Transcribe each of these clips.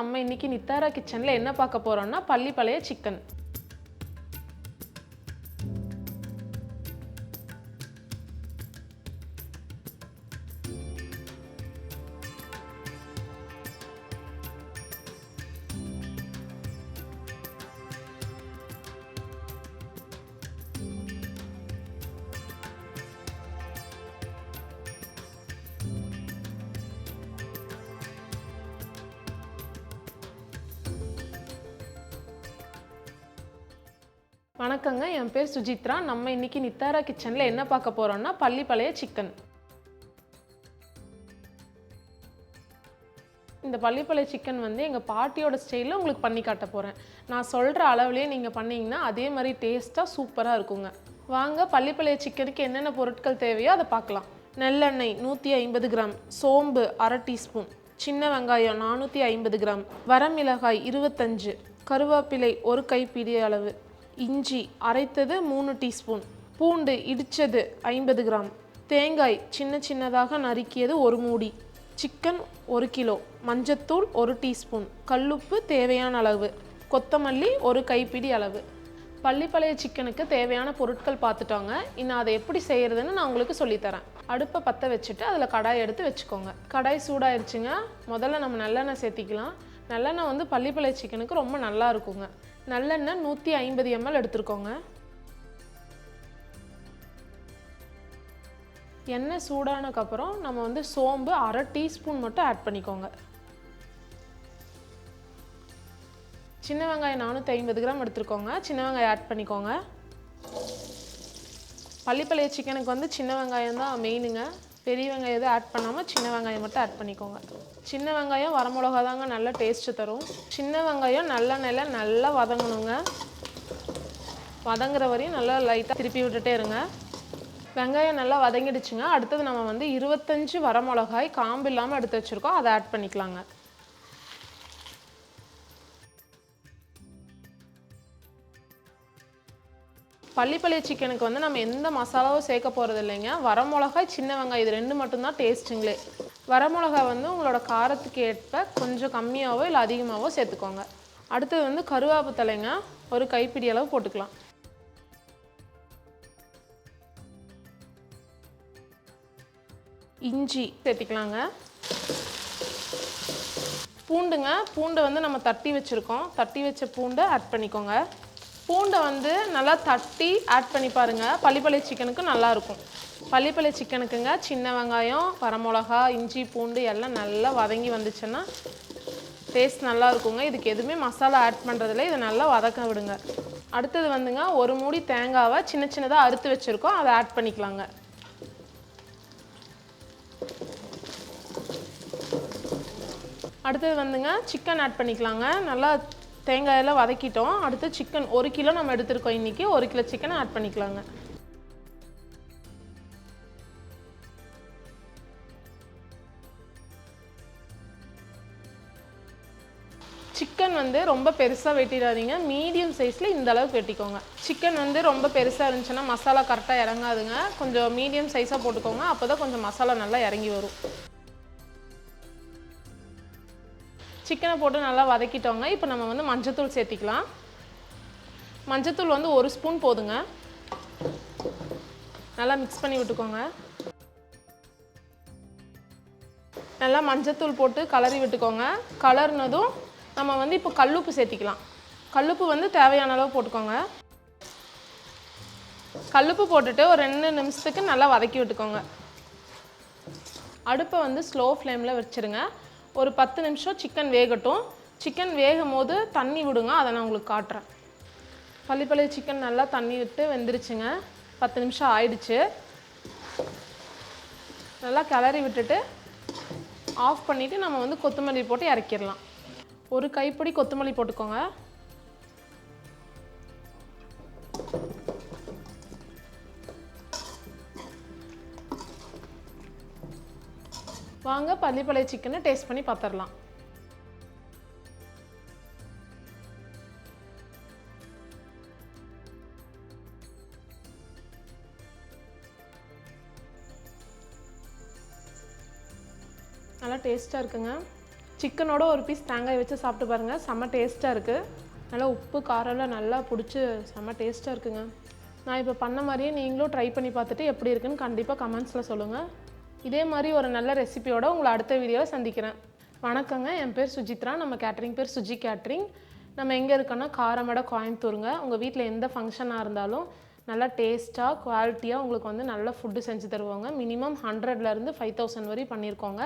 நம்ம இன்னைக்கு நித்தாரா கிச்சனில் என்ன பார்க்க போகிறோம்னா பள்ளி பழைய சிக்கன் வணக்கங்க என் பேர் சுஜித்ரா. நம்ம இன்றைக்கி நித்தாரா கிச்சனில் என்ன பார்க்க போகிறோம்னா பள்ளி பழைய சிக்கன் இந்த பள்ளிப்பாளைய சிக்கன் வந்து எங்கள் பாட்டியோட ஸ்டைலில் உங்களுக்கு பண்ணி காட்ட போகிறேன் நான் சொல்கிற அளவுலேயே நீங்கள் பண்ணிங்கன்னா அதே மாதிரி டேஸ்ட்டாக சூப்பராக இருக்குங்க. வாங்க பள்ளிப்பாளைய சிக்கனுக்கு என்னென்ன பொருட்கள் தேவையோ அதை பார்க்கலாம். நெல்லெண்ணெய் நூற்றி ஐம்பது கிராம் சோம்பு அரை டீஸ்பூன் சின்ன வெங்காயம் நானூற்றி ஐம்பது கிராம் வரமிளகாய் இருபத்தஞ்சு கருவேப்பிலை ஒரு கைப்பிடி அளவு இஞ்சி அரைத்தது மூணு டீஸ்பூன். பூண்டு இடித்தது ஐம்பது கிராம். தேங்காய் சின்ன சின்னதாக நறுக்கியது ஒரு மூடி. சிக்கன் ஒரு கிலோ. மஞ்சத்தூள் ஒரு டீஸ்பூன். கல்லுப்பு தேவையான அளவு. கொத்தமல்லி ஒரு கைப்பிடி அளவு. பள்ளிப்பழைய சிக்கனுக்கு தேவையான பொருட்கள் பார்த்துட்டோங்க. இன்னும் அதை எப்படி செய்கிறதுன்னு நான் உங்களுக்கு சொல்லித்தரேன். அடுப்பை பற்ற வச்சுட்டு அதில் கடாய் எடுத்து வச்சுக்கோங்க. கடாய் சூடாயிருச்சுங்க. முதல்ல நம்ம நல்லெண்ணெய் சேர்த்திக்கலாம். நல்லெண்ணெய் வந்து பள்ளிப்பழைய சிக்கனுக்கு ரொம்ப நல்லா இருக்குங்க. நல்லெண்ணெய் நூற்றி ஐம்பது எம்எல் எடுத்துருக்கோங்க. எண்ணெய் சூடானதுக்கப்புறம் நம்ம வந்து சோம்பு அரை டீஸ்பூன் மட்டும் ஆட் பண்ணிக்கோங்க. சின்ன வெங்காயம் நானூற்றி ஐம்பது கிராம் எடுத்துருக்கோங்க. சின்ன வெங்காயம் ஆட் பண்ணிக்கோங்க. பள்ளிப்பழைய சிக்கனுக்கு வந்து சின்ன வெங்காயம் தான் மெயினுங்க பெரிய வெங்காயம் எதுவும் ஆட் பண்ணாமல் சின்ன வெங்காயம் மட்டும் ஆட் பண்ணிக்கோங்க. சின்ன வெங்காயம் வரமிளகா தாங்க நல்ல டேஸ்ட்டு தரும். சின்ன வெங்காயம் நல்ல நில நல்லா வதங்கணுங்க. வதங்குற வரையும் நல்லா லைட்டாக திருப்பி விட்டுட்டே இருங்க. வெங்காயம் நல்லா வதங்கிடுச்சுங்க. அடுத்தது நம்ம வந்து இருபத்தஞ்சி வரமிளகாய் காம்பு இல்லாமல் எடுத்து வச்சுருக்கோம். அதை ஆட் பண்ணிக்கலாங்க. பள்ளிப்பள்ளி சிக்கனுக்கு வந்து நம்ம எந்த மசாலாவும் சேர்க்க போகிறது இல்லைங்க. வரமிளகாய் சின்ன வெங்காயம் இது ரெண்டு மட்டும்தான் டேஸ்ட்டுங்களே. வரமிளகாய் வந்து உங்களோட காரத்துக்கு ஏற்ப கொஞ்சம் கம்மியாகவோ இல்லை அதிகமாகவோ சேர்த்துக்கோங்க. அடுத்தது வந்து கருவேப்பு தலைங்க ஒரு கைப்பிடி அளவு போட்டுக்கலாம். இஞ்சி சேர்த்திக்கலாங்க. பூண்டுங்க பூண்டை வந்து நம்ம தட்டி வச்சுருக்கோம். தட்டி வச்ச பூண்டை ஆட் பண்ணிக்கோங்க. பூண்டை வந்து நல்லா தட்டி ஆட் பண்ணி பாருங்க. பள்ளிப்பள்ளி சிக்கனுக்கு நல்லாயிருக்கும். பள்ளிப்பள்ளி சிக்கனுக்குங்க சின்ன வெங்காயம் வரமிளகா இஞ்சி பூண்டு எல்லாம் நல்லா வதங்கி வந்துச்சுன்னா டேஸ்ட் நல்லா இருக்குங்க இதுக்கு எதுவுமே மசாலா ஆட் பண்ணுறதில்ல இதை நல்லா வதக்க விடுங்க. அடுத்தது வந்துங்க ஒரு மூடி தேங்காவை சின்ன சின்னதாக அறுத்து வச்சுருக்கோம். அதை ஆட் பண்ணிக்கலாங்க. அடுத்தது வந்துங்க சிக்கன் ஆட் பண்ணிக்கலாங்க. நல்லா தேங்காயெல்லாம் வதக்கிட்டோம். அடுத்து சிக்கன் ஒரு கிலோ நம்ம எடுத்திருக்கோம் இன்றைக்கி ஒரு கிலோ சிக்கனை ஆட் பண்ணிக்கலாங்க. சிக்கன் வந்து ரொம்ப பெருசாக வெட்டிடாதீங்க. மீடியம் சைஸில் இந்த அளவுக்கு வெட்டிக்கோங்க. சிக்கன் வந்து ரொம்ப பெருசாக இருந்துச்சுன்னா மசாலா கரெக்டாக இறங்காதுங்க. கொஞ்சம் மீடியம் சைஸாக போட்டுக்கோங்க. அப்போ தான் கொஞ்சம் மசாலா நல்லா இறங்கி வரும். சிக்கனை போட்டு நல்லா வதக்கிட்டோங்க. இப்போ நம்ம வந்து மஞ்சத்தூள் சேர்த்திக்கலாம். மஞ்சத்தூள் வந்து ஒரு ஸ்பூன் போதுங்க. நல்லா மிக்ஸ் பண்ணி விட்டுக்கோங்க. நல்லா மஞ்சத்தூள் போட்டு கலரி விட்டுக்கோங்க. கலர்னதும் நம்ம வந்து இப்போ கல்லுப்பு சேர்த்திக்கலாம். கல்லுப்பு வந்து தேவையான அளவு போட்டுக்கோங்க. கல்லுப்பு போட்டுட்டு ஒரு ரெண்டு நிமிஷத்துக்கு நல்லா வதக்கி விட்டுக்கோங்க. அடுப்பை வந்து ஸ்லோ ஃப்ளேமில் வச்சுருங்க. ஒரு பத்து நிமிஷம் சிக்கன் வேகட்டும். சிக்கன் வேகும் போது தண்ணி விடுங்க அதை நான் உங்களுக்கு காட்டுறேன். பள்ளிப்பள்ளி சிக்கன் நல்லா தண்ணி விட்டு வெந்துருச்சுங்க. பத்து நிமிஷம் ஆயிடுச்சு. நல்லா கிளறி விட்டுட்டு ஆஃப் பண்ணிவிட்டு நம்ம வந்து கொத்தமல்லி போட்டு இறக்கிடலாம். ஒரு கைப்பிடி கொத்தமல்லி போட்டுக்கோங்க. வாங்க பள்ளிப்பழைய சிக்கனை டேஸ்ட் பண்ணி பார்த்துடலாம் நல்லா டேஸ்ட்டாக இருக்குங்க. சிக்கனோட ஒரு பீஸ் தேங்காய் வச்சு சாப்பிட்டு பாருங்கள் செம்ம டேஸ்ட்டாக இருக்குது நல்லா உப்பு காரம்லாம் நல்லா பிடிச்சி செம்ம டேஸ்ட்டாக இருக்குங்க. நான் இப்போ பண்ண மாதிரியே நீங்களும் ட்ரை பண்ணி பார்த்துட்டு எப்படி இருக்குன்னு கண்டிப்பாக கமெண்ட்ஸில் சொல்லுங்கள் இதே மாதிரி ஒரு நல்ல ரெசிபியோட உங்களை அடுத்த வீடியோவில் சந்திக்கிறேன். வணக்கங்க. என் பேர் சுஜித்ரா. நம்ம கேட்ரிங் பேர் சுஜி கேட்ரிங் நம்ம எங்கே இருக்கோன்னா காரமடை கோயம்புத்தூருங்க. உங்கள் வீட்டில் எந்த ஃபங்க்ஷனாக இருந்தாலும் நல்லா டேஸ்ட்டாக குவாலிட்டியாக உங்களுக்கு வந்து நல்ல ஃபுட்டு செஞ்சு தருவாங்க. மினிமம் ஹண்ட்ரட்லேருந்து ஃபைவ் தௌசண்ட் வரையும் பண்ணியிருக்கோங்க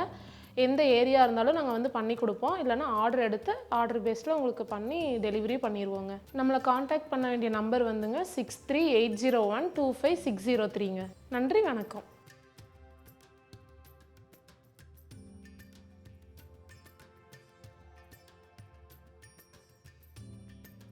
எந்த ஏரியா இருந்தாலும் நாங்கள் வந்து பண்ணி கொடுப்போம். இல்லைன்னா ஆர்டர் எடுத்து ஆர்டர் பேஸில் உங்களுக்கு பண்ணி டெலிவரி பண்ணிடுவோங்க நம்மளை காண்டாக்ட் பண்ண வேண்டிய நம்பர் வந்துங்க six three eight zero one two five six zero த்ரீங்க நன்றி வணக்கம்.